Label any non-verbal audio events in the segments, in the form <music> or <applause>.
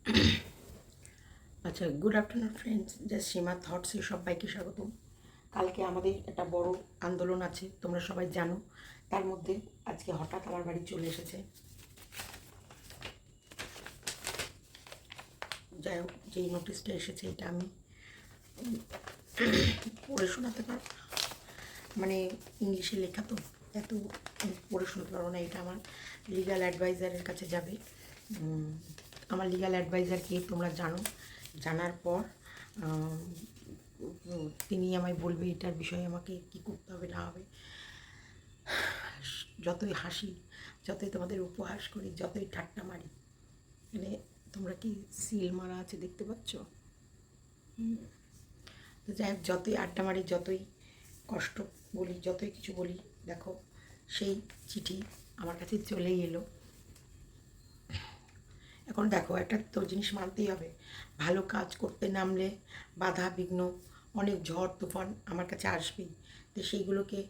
<coughs> আচ্ছা good afternoon friends just Seema থটসে সবাইকে স্বাগতম। কালকে আমাদের একটা বড় আন্দোলন আছে, তোমরা সবাই জানো। তার মধ্যে আজকে হঠাৎ আমার বাড়ি চলে এসেছে। যাই হোক, যেই নোটিশটা এসেছে, এটা আমি পড়ে শোনাতে পারব। মানে ইংলিশে লেখা তো, এত পড়ে শোনাতে পারব না, এটা আমার লিগ্যাল অ্যাডভাইজারের কাছে যাবে। আমার লিগ্যাল অ্যাডভাইজারকে তোমরা জানো। জানার পর তিনি আমায় বলবে এটার বিষয়ে আমাকে কি করতে হবে, না হবে। যতই হাসি, যতই তোমাদের উপহাস করি, যতই ঠাট্টা মারি মানে তোমরা কি সিল মারা আছে দেখতে পাচ্ছ। তো যাই হোক, যতই আড্ডা মারি, যতই কষ্ট বলি, যতই কিছু বলি, দেখো, সেই চিঠি আমার কাছে চলেই এলো। এখন দেখো, একটা তো জিনিস মানতেই হবে। ভালো কাজ করতে নামলে বাধা, বিঘ্ন, অনেক ঝড়, তুফান আমার কাছে আসবেই। তো সেইগুলোকে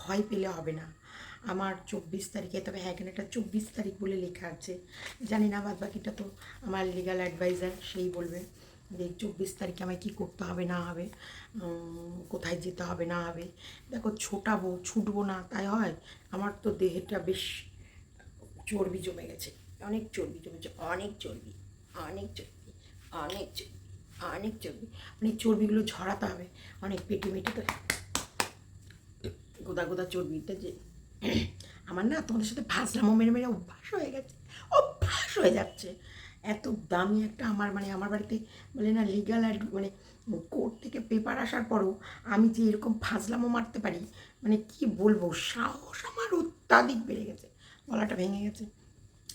ভয় পেলে হবে না। আমার চব্বিশ তারিখে, তবে হ্যাঁ এখানে একটা চব্বিশ তারিখ বলে লেখা আছে। জানি না বাদ বাকিটা তো আমার লিগ্যাল অ্যাডভাইজার সেই বলবে যে চব্বিশ তারিখে আমায় কী করতে হবে, না হবে কোথায় যেতে হবে, না হবে। দেখো, ছোটাবো, ছুটবো না, তাই হয়? আমার তো দেহেটা বেশ চর্বি জমে গেছে। অনেক চর্বি জমেছে অনেক চর্বি অনেক চর্বি অনেক চর্বি অনেক চর্বি। মানে চর্বিগুলো ঝরাতে হবে, অনেক পেটে মেটে তো। গোদা গোদা চর্বিটা যে <clears throat> আমার না তোমাদের সাথে ভাজলামো মেরে মেরে অভ্যাস হয়ে গেছে, অভ্যাস হয়ে যাচ্ছে। এত দামি একটা আমার মানে আমার বাড়িতে বলে না লিগাল আর মানে কোর্ট থেকে পেপার আসার পরও আমি যে এরকম ফাজলামো মারতে পারি মানে কি বলব, সাহস আমার অত্যাধিক বেড়ে গেছে, গলাটা ভেঙে গেছে।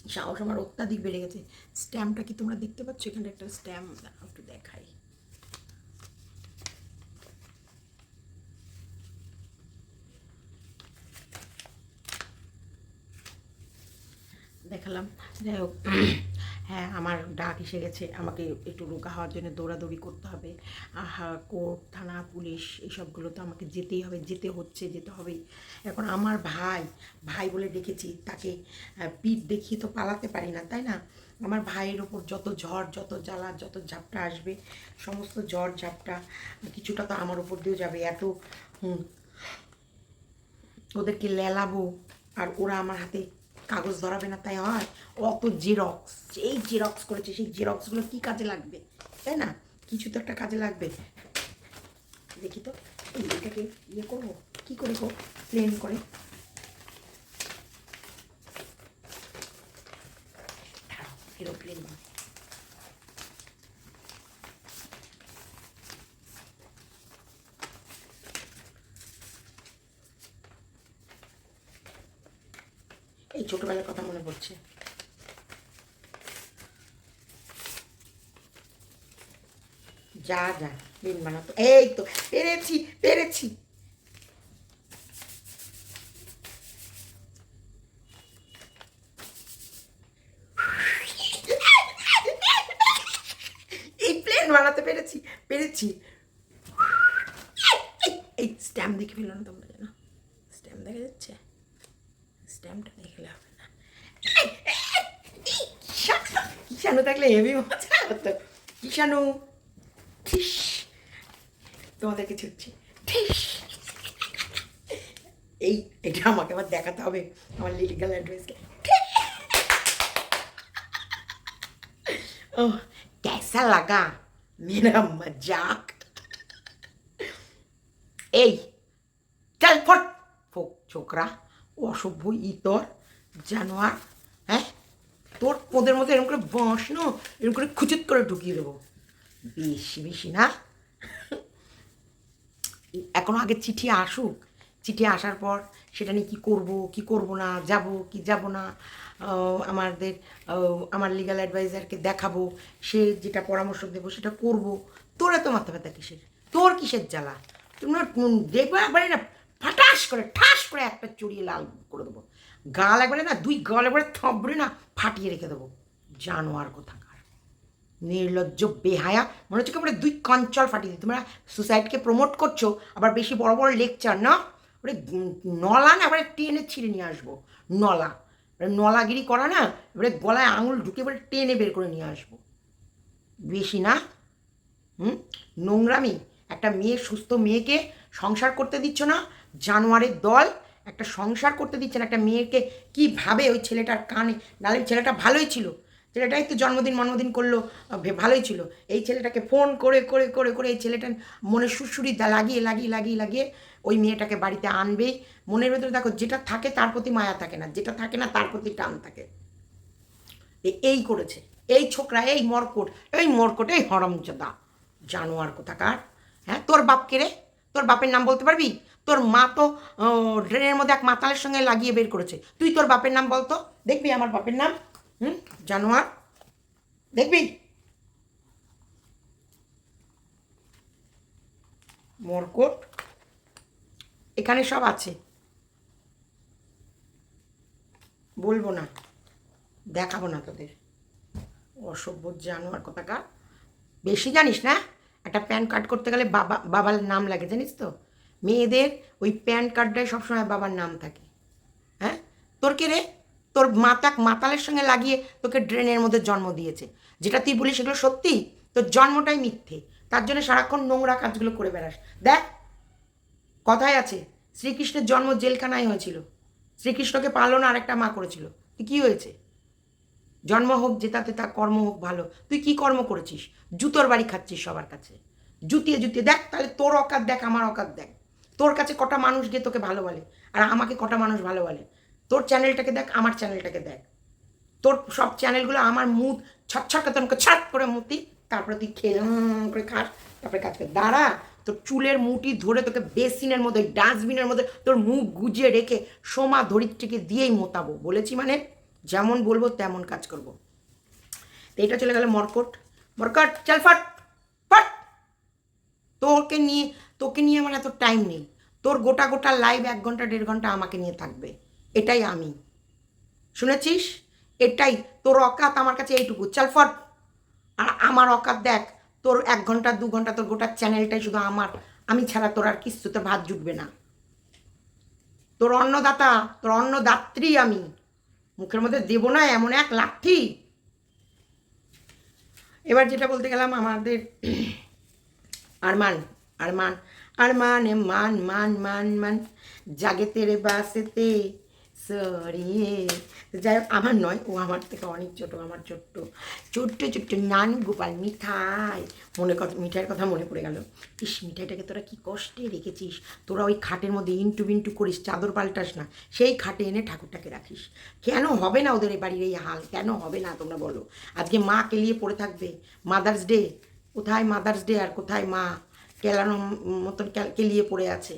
সাহস আমার অত্যাধিক বেড়ে গেছে। স্ট্যাম্পটা কি তোমরা দেখতে পাচ্ছ? এখানে একটা স্ট্যাম্প একটু দেখাই। দেখালাম। যাই হোক। হ্যাঁ আমার ডাক এসে গেছে। আমাকে একটু রোগা হওয়ার জন্য দৌড়াদৌড়ি করতে হবে। আহা, কোর্ট, থানা, পুলিশ, এইসবগুলো তো আমাকে যেতেই হবে, যেতে হচ্ছে, যেতে হবেই। এখন আমার ভাই ভাই বলে ডেকেছি, তাকে পিঠ দেখিয়ে তো পালাতে পারি না, তাই না? আমার ভাইয়ের ওপর যত ঝড়, যত জ্বালা, যত ঝাপটা আসবে, সমস্ত ঝড়, ঝাপটা, কিছুটা তো আমার উপর দিয়েও যাবে। এত ওদেরকে লেলাবো, আর ওরা আমার হাতে কাগজ ধরাবে না তাই হয় অত জেরক্স এই জেরক্স করেছে, সেই জেরক্সগুলো কী কাজে লাগবে? তাই না? কিছু তো একটা কাজে লাগবে। দেখি তো এইটাকে ইয়ে করব? কী করে গো? প্লেন করে। এরোপ্লেন এই ছোটবেলার কথা মনে পড়ছে। যা যা দিন বানাতো। এই তো পেরেছি পেরেছি। স্ট্যাম্পটা দেখলে হবে না কিষাণু থাকলে হেভি মজা হতো কিষাণু ঠিস তোমাদেরকে ছুটছি ঠিস এই এটা আমাকে আবার দেখাতে হবে আমার লিগাল অ্যাড্রেসকে ओह कैसा लगा मेरा मजाक এই চল ফট ফোক ছোকরা অসভ্য ইতর, জানোয়ার হ্যাঁ? তোর পোদের মধ্যে এরকম করে বাঁশ না? এরকম করে খুচুত করে ঢুকিয়ে দেবো। বেশি বেশি না। এখনও আগে চিঠি আসুক। চিঠি আসার পর সেটা নিয়ে কী করব, কি করব না, যাব, কি যাব না আমাদের আমার লিগ্যাল অ্যাডভাইজারকে দেখাবো, সে যেটা পরামর্শ দেবো সেটা করব। তোরা তো মাথা ব্যথা কিসের? তোর কিসের জ্বালা? তোমরা দেখবে একবারে না ফাটাস করে, ঠাস করে একটা চড়িয়ে লাল করে দেবো। গাল একবারে না, দুই গাল একবারে থবড়ে না ফাটিয়ে রেখে দেবো। জানোয়ার কোথাকার। নির্লজ্জ, বেহায়া, মনে হচ্ছে কেমন দুই কঞ্চল ফাটিয়ে দিই তোমরা সুসাইডকে প্রমোট করছ, আবার বেশি বড় বড় লেকচার না? ওরে নলা না, এবারে টেনে ছিঁড়ে নিয়ে আসব। নলা। এবারে নলাগিরি করা না, এবারে গলায় আঙুল ঢুকে এবারে টেনে বের করে নিয়ে আসব। বেশি না, হুম? নোংরামি। একটা মেয়ে, সুস্থ মেয়েকে সংসার করতে দিচ্ছ না জানোয়ারের দল একটা সংসার করতে দিচ্ছে না একটা মেয়েকে। কীভাবে ওই ছেলেটার কানে? নাহলে ছেলেটা ভালোই ছিল। ছেলেটাই তো জন্মদিন জন্মদিন করল ভালোই ছিল। এই ছেলেটাকে ফোন করে করে করে করে এই ছেলেটার মনে সুরসুরি লাগিয়ে লাগিয়ে লাগিয়ে লাগিয়ে ওই মেয়েটাকে বাড়িতে আনবেই মনের ভেতরে দেখো, যেটা থাকে তার প্রতি মায়া থাকে না, যেটা থাকে না তার প্রতি টান থাকে। এই করেছে। এই ছোকরা, এই মরকট এই মরকট, এই হরমজাদা। জানোয়ার কোথাকার? হ্যাঁ তোর বাপকে রে? তোর বাপের নাম বলতে পারবি? তোর মা তো ড্রেনের মধ্যে এক মাতালের সঙ্গে লাগিয়ে বের করেছে। তুই তোর বাপের নাম বলতো? দেখবি আমার বাপের নাম, হুম? জানোয়ার। দেখবি? মরকট। এখানে সব আছে। বলব না। দেখাবো না তোদের। অসভ্য জানোয়ার কথাকার। বেশি জানিস না? একটা প্যান কার্ড করতে গেলে বাবা, বাবার নাম লাগে, জানিস তো? মেয়েদের ওই প্যান কার্ডটায় সবসময় বাবার নাম থাকে। হ্যাঁ? তোর কে রে? তোর মাতাক মাতালের সঙ্গে লাগিয়ে তোকে ড্রেনের মধ্যে জন্ম দিয়েছে। যেটা তুই বলিস সেগুলো সত্যি? তোর জন্মটাই মিথ্যে। তার জন্য সারাক্ষণ নোংরা কাজগুলো করে বেড়াস। দেখ, কথায় আছে, শ্রীকৃষ্ণের জন্ম জেলখানায় হয়েছিল। শ্রীকৃষ্ণকে পারল না আরেকটা মা করেছিল। তুই কী হয়েছে? জন্ম হোক জেতাতে তা কর্ম হোক ভালো। তুই কি কর্ম করেছিস? জুতোর বাড়ি খাচ্ছিস সবার কাছে। জুতিয়ে জুতিয়ে। দেখ, তাহলে তোর অকাত দেখ, আমার অকাত দেখ। তোর কাছে কটা মানুষ গিয়ে তোকে ভালো বলে? আর আমাকে কটা মানুষ ভালো বলে? তোর চ্যানেলটাকে দেখ, আমার চ্যানেলটাকে দেখ। তোর সব চ্যানেলগুলো আমার মুখ ছটছট করে তোমাকে ছাট করে মুতি, তারপরে তুই খেয়ে করে খাস, তারপরে কাজ করে। দাঁড়া, তোর চুলের মুটি ধরে তোকে বেসিনের মধ্যে, ডাস্টবিনের মধ্যে তোর মুখ গুজিয়ে রেখে সোমা ধরিত্রীকে দিয়েই মোতাবো। বলেছি মানে যেমন বলব তেমন কাজ করব। তো এটা চলে গেল মরকট। মরকট, চাল ফট ফট। তোকে নিয়ে তোকে নিয়ে আমার এত টাইম নেই। তোর গোটা গোটা লাইভ এক ঘণ্টা, দেড় ঘণ্টা আমাকে নিয়ে থাকবে। এটাই আমি। শুনেছিস? এটাই। তোর অকাত আমার কাছে এইটুকু। চল ফট আর আমার অকাত দেখ, তোর এক ঘণ্টা, দু ঘণ্টা তোর গোটা চ্যানেলটাই শুধু আমার। আমি ছাড়া তোর আর কিছু তোর ভাত জুটবে না। তোর অন্নদাতা, তোর অন্নদাত্রী আমি। মুখের মধ্যে দেবো না এমন এক লাঠি। এবার যেটা বলতে গেলাম, আমাদের আরমান আরমান আরমান এ মান মান মান মান। জাগে তেরে বাসেতে সরিয়ে। যাই হোক, আমার নয়, ও আমার থেকে অনেক ছোট, আমার ছোট্ট। ছোট্ট ছোট্ট নান গোপাল মিঠাই। মনে কথা মিঠাইয়ের কথা মনে পড়ে গেল। ইস, মিঠাইটাকে তোরা কি কষ্টে রেখেছিস? তোরা ওই খাটের মধ্যে ইন্টু বিন্টু করিস, চাদর পাল্টাস না। সেই খাটে এনে ঠাকুরটাকে রাখিস। কেন হবে না ওদের এই বাড়ির এই হাল? কেন হবে না তোমরা বলো? আজকে মা কেলিয়ে পড়ে থাকবে? মাদার্স ডে কোথায় মাদার্স ডে আর কোথায় মা? কেলানো মতন কেলিয়ে পড়ে আছে।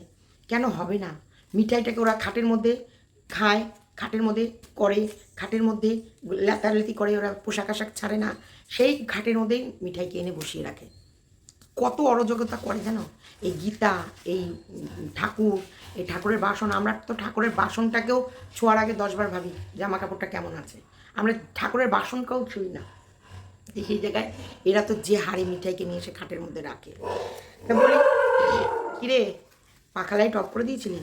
কেন হবে না? মিঠাইটাকে ওরা খাটের মধ্যে খায়, খাটের মধ্যে করে, খাটের মধ্যে লেতালেতি করে, ওরা পোশাক আশাক ছাড়ে না। সেই খাটের মধ্যেই মিঠাইকে এনে বসিয়ে রাখে। কত অরাজকতা করে জানো? এই গীতা, এই ঠাকুর, এই ঠাকুরের বাসন, আমরা তো ঠাকুরের বাসনটাকেও ছোঁয়ার আগে দশবার ভাবি জামা কাপড়টা কেমন আছে। আমরা ঠাকুরের বাসনকেও ছুঁই না। তো সেই জায়গায় এরা তো যে হাড়ি মিঠাইকে নিয়ে এসে খাটের মধ্যে রাখে তা বলি কিরে পাখা লাইট অফ করে দিয়েছিলি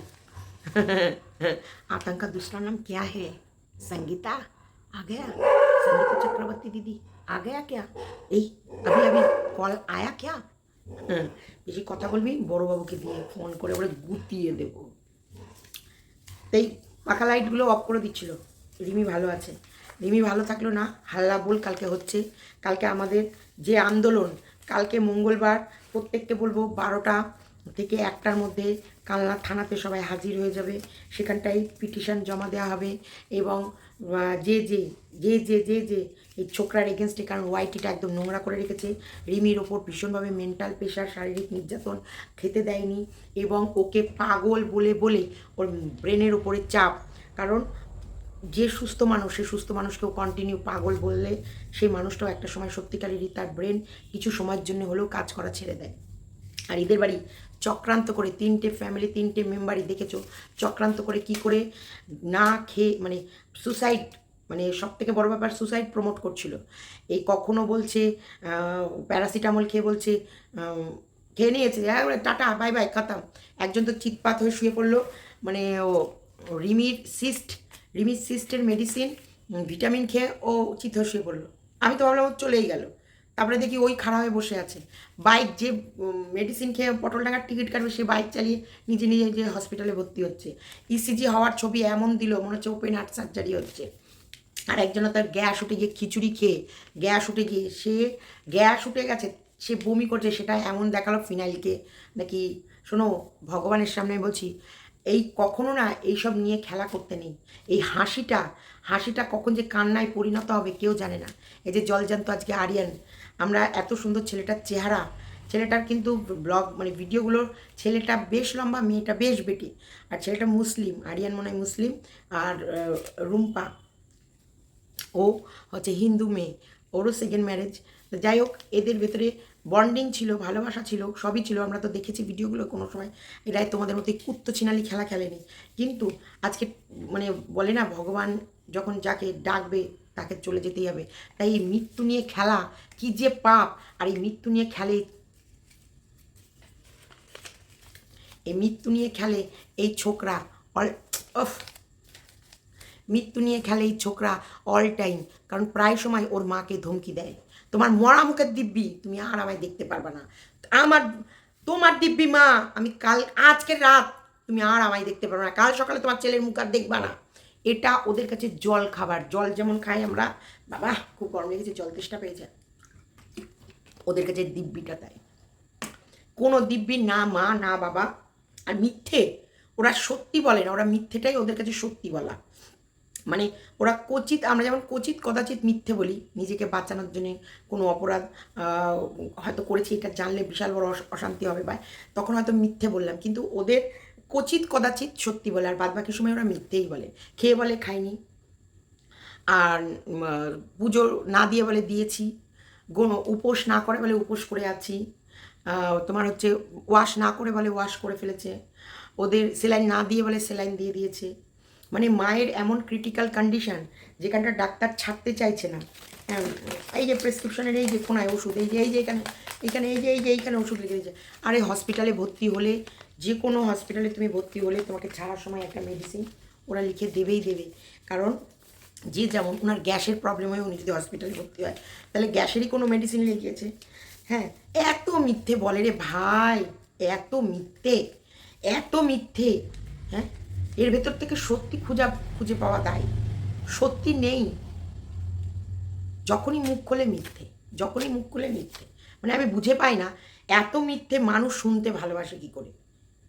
आतंक का दूसरा नाम क्या है संगीता आ गया संगीता चक्रवर्ती दीदी आ गया क्या এই अभी अभी कॉल आया क्या হ্যাঁ, বেশি কথা বলবি বড়োবাবুকে দিয়ে ফোন করে ওরা গুতিয়ে দেব তাই পাখা লাইটগুলো অফ করে দিচ্ছিল রিমি ভালো আছে রিমি ভালো থাকল না, হাল্লা বল কালকে হচ্ছে। কালকে আমাদের যে আন্দোলন, কালকে মঙ্গলবার প্রত্যেককে বলব বারোটা থেকে একটার মধ্যে কালনা থানাতে সবাই হাজির হয়ে যাবে। সেখানটায় পিটিশন জমা দেওয়া হবে এবং যে যে যে যে যে যে, এই ছোকরার এগেনস্টে কারণ ওয়াইটিটা একদম নোংরা করে রেখেছে। রিমির ওপর ভীষণভাবে মেন্টাল প্রেশার শারীরিক নির্যাতন খেতে দেয়নি এবং ওকে পাগল বলে বলে ওর ব্রেনের ওপরে চাপ। কারণ যে সুস্থ মানুষ সে সুস্থ মানুষকেও কন্টিনিউ পাগল বললে সেই মানুষটাও একটা সময় সত্যিকারেরই তার ব্রেন কিছু সময়ের জন্য হলেও কাজ করা ছেড়ে দেয়। আর এদের বাড়ি চক্রান্ত করে তিনটে ফ্যামিলি তিনটে মেম্বারই দেখেছ? চক্রান্ত করে কি করে না খেয়ে মানে সুসাইড মানে সব থেকে বড় ব্যাপার সুসাইড প্রমোট করছিল। এই কখনো বলছে প্যারাসিটামল খেয়ে বলছে খেয়ে নিয়েছে হ্যাঁ টাটা বাই বাই খাতাম। একজন তো চিৎপাত হয়ে শুয়ে পড়ল মানে ও রিমির সিস্ট রিমির সিস্টের মেডিসিন ভিটামিন খেয়ে ও চিত শুয়ে পড়ল। আমি তো ভাবলাম ও চলেই গেল। তারপরে দেখি ওই খাড়া হয়ে বসে আছে। বাইক যে মেডিসিন খেয়ে পটল টাকার টিকিট কাটবে, সে বাইক চালিয়ে নিজে নিজে যে হসপিটালে ভর্তি হচ্ছে। ইসিজি হওয়ার ছবি এমন দিল, মনে হচ্ছে ওপেন হার্ট সার্জারি হচ্ছে। আর একজনের তার গ্যাস উঠে গিয়ে খিচুড়ি খেয়ে, গ্যাস উঠে গিয়ে সে, গ্যাস উঠে গেছে, সে বমি করছে, সেটা এমন দেখাল ফিনাইলকে নাকি, শোনো, ভগবানের সামনে বলছি এই কখনো না এইসব নিয়ে খেলা করতে নেই। এই হাসিটা হাসিটা কখন যে কান্নায় পরিণত হবে কেউ জানে না। এই যে জলজান্ত আজকে আরিয়ান, আমরা এত সুন্দর ছেলেটার চেহারা, ছেলেটার কিন্তু ব্লগ মানে ভিডিওগুলোর ছেলেটা বেশ লম্বা, মেয়েটা বেশ বেটি। আর ছেলেটা মুসলিম, আরিয়ান মনে হয় মুসলিম। আর রুম্পা, ও হচ্ছে হিন্দু মেয়ে, ওরও সেকেন্ড ম্যারেজ যাই হোক, এদের ভেতরে বন্ডিং ছিল, ভালোবাসা ছিল, সবই ছিল। আমরা তো দেখেছি ভিডিওগুলো কোনো সময়। এরাই তোমাদের মতো কুত্ত চিনালি খেলা খেলেনি। কিন্তু আজকে মানে বলে না, ভগবান যখন যাকে ডাকবে, তাকে চলে যেতেই হবে। তাই এই মৃত্যু নিয়ে খেলা, কি যে পাপ! আর এই মৃত্যু নিয়ে খেলে, এই মৃত্যু নিয়ে খেলে এই ছোকরা অল অফ মৃত্যু নিয়ে খেলে এই ছোকরা অল টাইম কারণ প্রায় সময় ওর মাকে ধমকি দেয়। তোমার মরা মুখের দিব্যি তুমি আর আমায় দেখতে পারবে না। আমার, তোমার দিব্যি মা, আমি কাল, আজকের রাত তুমি আর আমায় দেখতে পারবে না। কাল সকালে তোমার ছেলের মুখ আর দেখবা না। এটা ওদের কাছে জল খাবার। জল যেমন খাই আমরা, বাবা, খুব গরম লেগেছে, জল তেষ্টা পেয়েছে। ওদের কাছে দিব্যিটা তাই। কোনো দিব্যি না মা, না বাবা। আর মিথ্যে, ওরা সত্যি বলে না, ওরা মিথ্যেটাই ওদের কাছে সত্যি বলা। মানে ওরা কচিত, আমরা যেমন কচিত কদাচিৎ মিথ্যে বলি, নিজেকে বাঁচানোর জন্য কোনো অপরাধ হয়তো করেছি, এটা জানলে বিশাল বড় অশান্তি হবে বা, তখন হয়তো মিথ্যে বললাম। কিন্তু ওদের কচিত কদাচিৎ সত্যি বলে, আর বাদ বাকি সময় ওরা মিথ্যেই বলে। খেয়ে বলে, খাইনি। আর পুজো না দিয়ে বলে দিয়েছি। উপোস না করে বলে উপোস করে আছি। তোমার হচ্ছে ওয়াশ না করে বলে ওয়াশ করে ফেলেছে। ওদের সেলাইন না দিয়ে বলে সেলাইন দিয়ে দিয়েছে। মানে মায়ের এমন ক্রিটিক্যাল কন্ডিশন যেখানটা ডাক্তার ছাড়তে চাইছে না। হ্যাঁ, এই যে প্রেসক্রিপশনের এই যে কোনায় ওষুধ এই যে এই যে এখানে এখানে এই যে এই যে এইখানে ওষুধ লিখে দিয়েছে। আর এই হসপিটালে ভর্তি হলে যে কোনো হসপিটালে তুমি ভর্তি হলে তোমাকে ছাড়ার সময় একটা মেডিসিন ওরা লিখে দেবেই দেবে। কারণ যে যেমন ওনার গ্যাসের প্রবলেম হয়ে উনি যদি হসপিটালে ভর্তি হয় তাহলে গ্যাসেরই কোনো মেডিসিন লিখিয়েছে। হ্যাঁ এত মিথ্যে বলে রে ভাই এত মিথ্যে এত মিথ্যে হ্যাঁ এর ভেতর থেকে সত্যি খুঁজা, খুঁজে পাওয়া দায়। সত্যি নেই। যখনই মুখ খোলে মিথ্যে, যখনই মুখ খোলে মিথ্যে। মানে আমি বুঝে পাই না, এত মিথ্যে মানুষ শুনতে ভালোবাসে কি করে?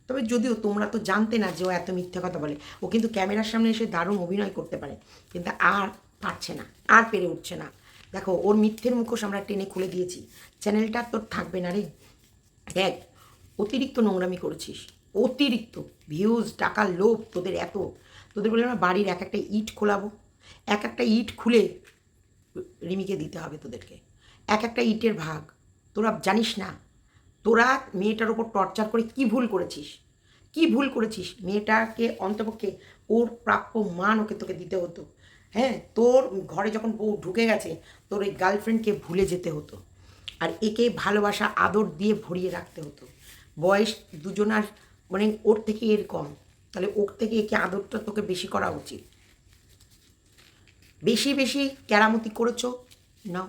তবে যদিও তোমরা তো জানতে না যে ও এত মিথ্যে কথা বলে, ও কিন্তু ক্যামেরার সামনে এসে দারুণ অভিনয় করতে পারে। কিন্তু আর পারছে না, আর পেরে উঠছে না। দেখো, ওর মিথ্যের মুখোশ আমরা টেনে খুলে দিয়েছি। চ্যানেলটা তোর থাকবে না রে। দেখ, অতিরিক্ত নোংরামি করেছিস। অতিরিক্ত ভিউজ টাকার লোভ তোদের এত। তোদের বলে আমরা বাড়ির এক একটা ইট খোলাবো। এক একটা ইট খুলে রিমিকে দিতে হবে তোদেরকে। এক একটা ইটের ভাগ। তোরা জানিস না, তোরা মেয়েটার ওপর টর্চার করে কি ভুল করেছিস? কি ভুল করেছিস? মেয়েটাকে অন্তপক্ষে ওর প্রাপ্য মান ওকে তোকে দিতে হতো। হ্যাঁ তোর ঘরে যখন বউ ঢুকে গেছে, তোর ওই গার্লফ্রেন্ডকে ভুলে যেতে হতো। আর একে ভালোবাসা, আদর দিয়ে ভরিয়ে রাখতে হতো। বয়স দুজনার মানে ওর থেকে এর কম। তাহলে ওর থেকে একে আদরটা তোকে বেশি করা উচিত। বেশি বেশি কেরামতি করেছ? নাও,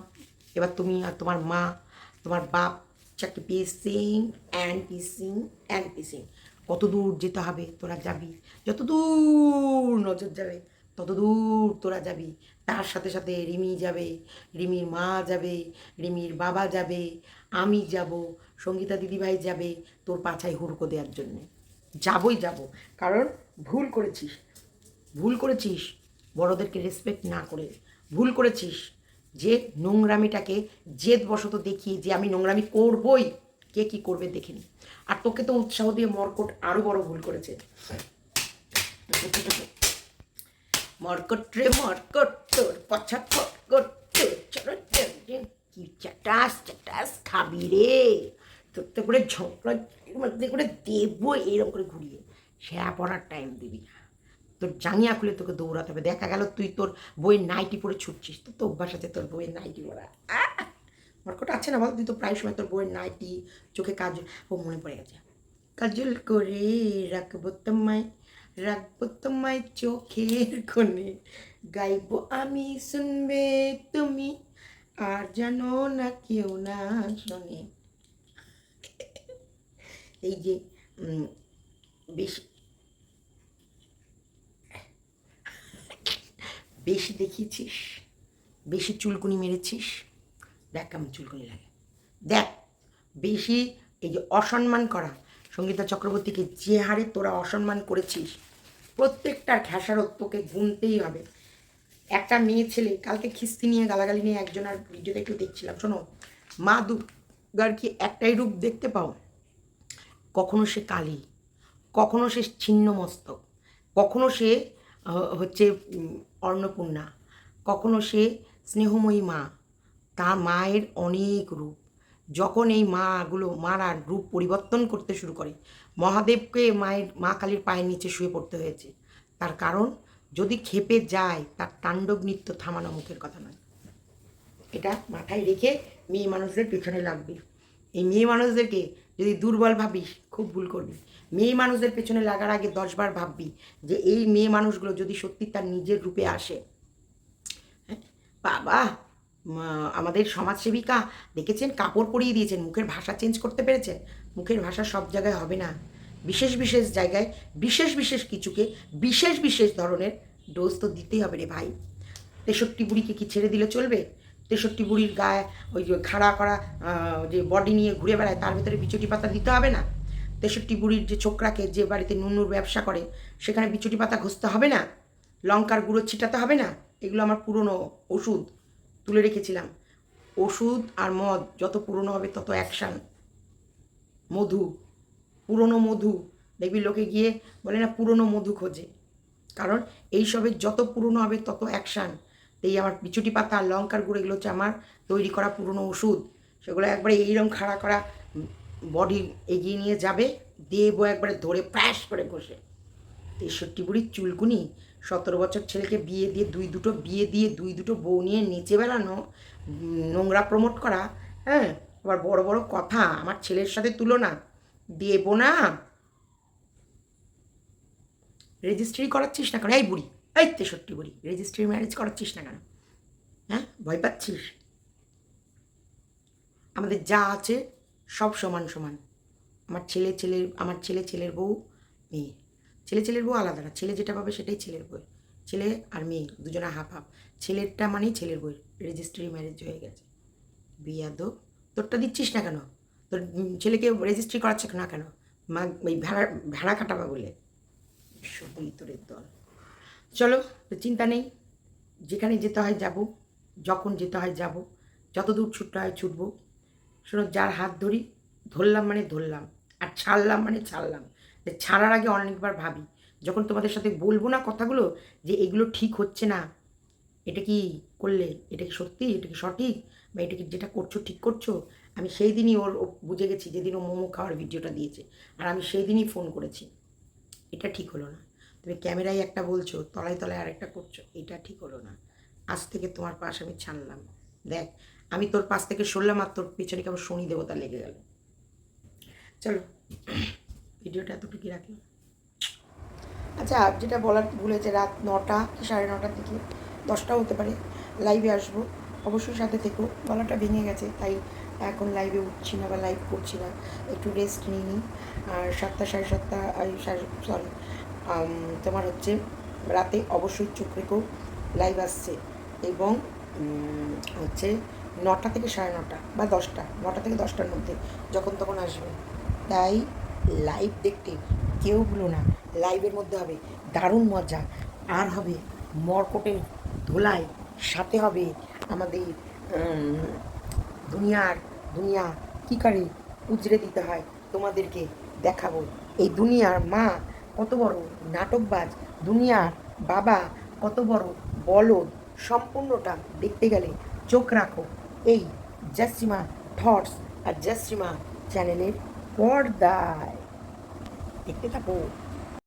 এবার তুমি আর তোমার মা, তোমার বাপ চাকরি পিসিং অ্যান্ড পিসিং অ্যান্ড পিসিং কত দূর যেতে হবে তোরা যাবি? যত দূর নজর যাবে, তত দূর তোরা যাবি। তার সাথে সাথে রিমি যাবে, রিমির মা যাবে, রিমির বাবা যাবে। আমি যাব সঙ্গীতা দিদিভাই যাবে তোর পাছায় হুড়কো দেওয়ার জন্যে। যাবই যাব। কারণ ভুল করেছিস। ভুল করেছিস। বড়দেরকে রেসপেক্ট না করে। ভুল করেছিস। যে নোংরামিটাকে জেদ জেদবশত দেখিয়ে যে আমি নোংরামি করবই, কে কি করবে দেখিনি আর তোকে তো উৎসাহ দিয়ে মর্কট আরও বড় ভুল করেছে। মর্কট রে, মর্কট তোর পছা ফটকট তোর চলো কি চাটাস চাটাস খাবি রে। তোর তো করে ঝোঁকড়া মধ্যে করে দেবো এরকম করে ঘুরিয়ে। শ্যা পড়ার টাইম দিবি না। তোর জাঙ্গিয়া খুলে তোকে দৌড়াতে হবে। দেখা গেল তুই তোর বইয়ের নাইটি পরে ছুটছিস। তো তো অভ্যাস আছে তোর বইয়ের নাইটি পরা। মরকট আছে না বল? তুই তো প্রায় সময় তোর বইয়ের নাইটি, চোখে কাজল ও মনে পড়ে গেছে। কাজল করে রাখব তোমায় রাখব তোমায় চোখের কোণে। গাইবো আমি, শুনবে তুমি, আর জানো না কেউ না শোনে। এই যে বেশি বেশি দেখিয়েছিস, বেশি চুলকুনি মেরেছিস। দেখ কেমন চুলকুনি লাগে। দেখ, বেশি এই যে অসম্মান করা, সঙ্গীতা চক্রবর্তীকে যে হারে তোরা অসম্মান করেছিস, প্রত্যেকটার খেসারত তোকে গুনতেই হবে। একটা মেয়ে ছেলে, কালকে খিস্তি নিয়ে গালাগালি নিয়ে একজন আর ভিডিওতে একটু দেখছিলাম, শোনো, মা দুর্গার কি একটাই রূপ দেখতে পাও? কখনো সে কালী, কখনো সে ছিন্নমস্তক, কখনো সে হচ্ছে অন্নপূর্ণা, কখনো সে স্নেহময়ী মা তার মায়ের অনেক রূপ। যখন এই মাগুলো, মারা রূপ পরিবর্তন করতে শুরু করে, মহাদেবকে মায়ের, মা কালীর পায়ের নিচে শুয়ে পড়তে হয়েছে। তার কারণ, যদি খেপে যায়, তার তাণ্ডব নৃত্য থামানো মুখের কথা নয়। এটা মাথায় রেখে মেয়ে মানুষদের পেছনে লাগবে। এই মেয়ে মানুষদেরকে যদি দুর্বল ভাবিস খুব ভুল করবি। মেয়ে মানুষদের পেছনে লাগার আগে দশবার ভাববি যে এই মেয়ে মানুষগুলো যদি সত্যি তার নিজের রূপে আসে। হ্যাঁ, বাবা আমাদের সমাজসেবিকা দেখেছেন কাপড় পরিয়ে দিয়েছেন মুখের ভাষা চেঞ্জ করতে পেরেছেন? মুখের ভাষা সব জায়গায় হবে না। বিশেষ বিশেষ জায়গায় বিশেষ বিশেষ কিছুকে বিশেষ বিশেষ ধরনের ডোজ তো দিতেই হবে রে ভাই। তেষট্টি বুড়িকে কি ছেড়ে দিলে চলবে? তেষট্টি বুড়ির গায়ে ওই যে খাড়া করা যে বডি নিয়ে ঘুরে বেড়ায়, তার ভিতরে বিচুটি পাতা দিতে হবে না? তেষট্টি বুড়ির যে ছোকরাকে যে বাড়িতে নুনুর ব্যবসা করে, সেখানে বিচুটি পাতা ঘষতে হবে না? লঙ্কার গুঁড়ো ছিটাতে হবে না? এগুলো আমার পুরনো ওষুধ, তুলে রেখেছিলাম। ওষুধ আর মদ, যত পুরনো হবে তত অ্যাকশান। মধু, পুরনো মধু। দেখবি লোকে গিয়ে বলে না, পুরনো মধু খোঁজে। কারণ এইসবের যত পুরনো হবে তত অ্যাকশান। এই আমার বিচুটি পাতা আর লঙ্কার গুঁড়ো, এগুলো হচ্ছে আমার তৈরি করা পুরনো ওষুধ। সেগুলো একবারে এইরকম খাড়া করা বডি এগিয়ে নিয়ে যাবে, দেবো একবারে ধরে প্র্যাশ করে বসে তেষট্টি বুড়ির চুলকুনি, সতেরো বছর ছেলেকে বিয়ে দিয়ে, দুই দুটো বিয়ে দিয়ে, দুই দুটো বউ নিয়ে নেচে বেড়ানো নোংরা প্রমোট করা হ্যাঁ? আবার বড় বড় কথা, আমার ছেলের সাথে তুলনা, দেবো না। রেজিস্ট্রি করাচ্ছিস না কেন? এই বুড়ি। এই তেষট্টি বলি রেজিস্ট্রি ম্যারেজ করাচ্ছিস না কেন? হ্যাঁ? ভয় পাচ্ছিস? আমাদের যা আছে সব সমান সমান। আমার ছেলে ছেলের আমার ছেলে, ছেলের বউ, মেয়ে। ছেলে, ছেলের বউ আলাদা না, ছেলে যেটা পাবে সেটাই ছেলের বউ ছেলে আর মেয়ে, দুজনে হাফ হাফ ছেলেরটা মানেই ছেলের বই রেজিস্ট্রি ম্যারেজ হয়ে গেছে। বিয়াদো তোরটা দিচ্ছিস না কেন? তোর ছেলেকে রেজিস্ট্রি করাচ্ছে না কেন? মা, ওই ভেড়া ভেড়া কাটাবা বলে। শুধু ইতরের দল। চলো চিন্তা নেই। যেখানে যেতে হয় যাব, যখন যেতে হয় যাব যত দূর ছুটতে হয় ছুটবো। শোনো, যার হাত ধরি, ধরলাম মানে ধরলাম, আর ছাড়লাম মানে ছাড়লাম। ছাড়ার আগে অনেকবার ভাবি, যখন তোমাদের সাথে বলব না কথাগুলো, যে এগুলো ঠিক হচ্ছে না, এটা কি করলে, এটা কি সত্যি, এটা কি সঠিক, বা এটা কি যেটা করছ, ঠিক করছ, আমি সেই দিনই ওর বুঝে গেছি, যেদিন ও মোমো খাওয়ার ভিডিওটা দিয়েছে, আর আমি সেই দিনই ফোন করেছি। এটা ঠিক হলো না। তুমি ক্যামেরায় একটা বলছো, তলায় তলায় আরেকটা করছ, এটা ঠিক হলো না। আজ থেকে তোমার পাশ আমি ছাড়লাম। দেখ, আমি তোর পাশ থেকে সরলাম আর তোর পিছনে কেমন শনি দেবতা লেগে গেল। চলো, ভিডিওটা এতটুকুই রাখলাম। আচ্ছা আর যেটা বলার ভুলেছে রাত নটা কি সাড়ে নটার দিকে দশটাও হতে পারে। লাইভে আসব। অবশ্যই সাথে থেকো। গলাটা ভেঙে গেছে, তাই এখন লাইভে উঠছি না বা লাইভ করছি না। একটু রেস্ট নিই। নি আর সাতটা সাড়ে সাতটা সাড়ে সরি তোমার হচ্ছে রাতে অবশ্যই চোখ রেখো লাইভ আসছে এবং হচ্ছে নটা থেকে সাড়ে নটা বা দশটা, নটা থেকে দশটার মধ্যে যখন তখন আসবে। তাই লাইভ দেখতে কেউ ভুলো না লাইভের মধ্যে হবে দারুণ মজা, আর হবে মরকটের ধোলাই, সাথে হবে আমাদের দুনিয়ার, দুনিয়া কী করে উজড়ে দিতে হয় তোমাদেরকে দেখাবো। এই দুনিয়ার মা কত বড় নাটকবাজ, দুনিয়ার বাবা, কত বড় বলদ, সম্পূর্ণটা দেখতে গেলে চোখ রাখো। এই জাসিমা থটস আর জাসিমা চ্যানেলের পর্দায়। দেখতে থাকো।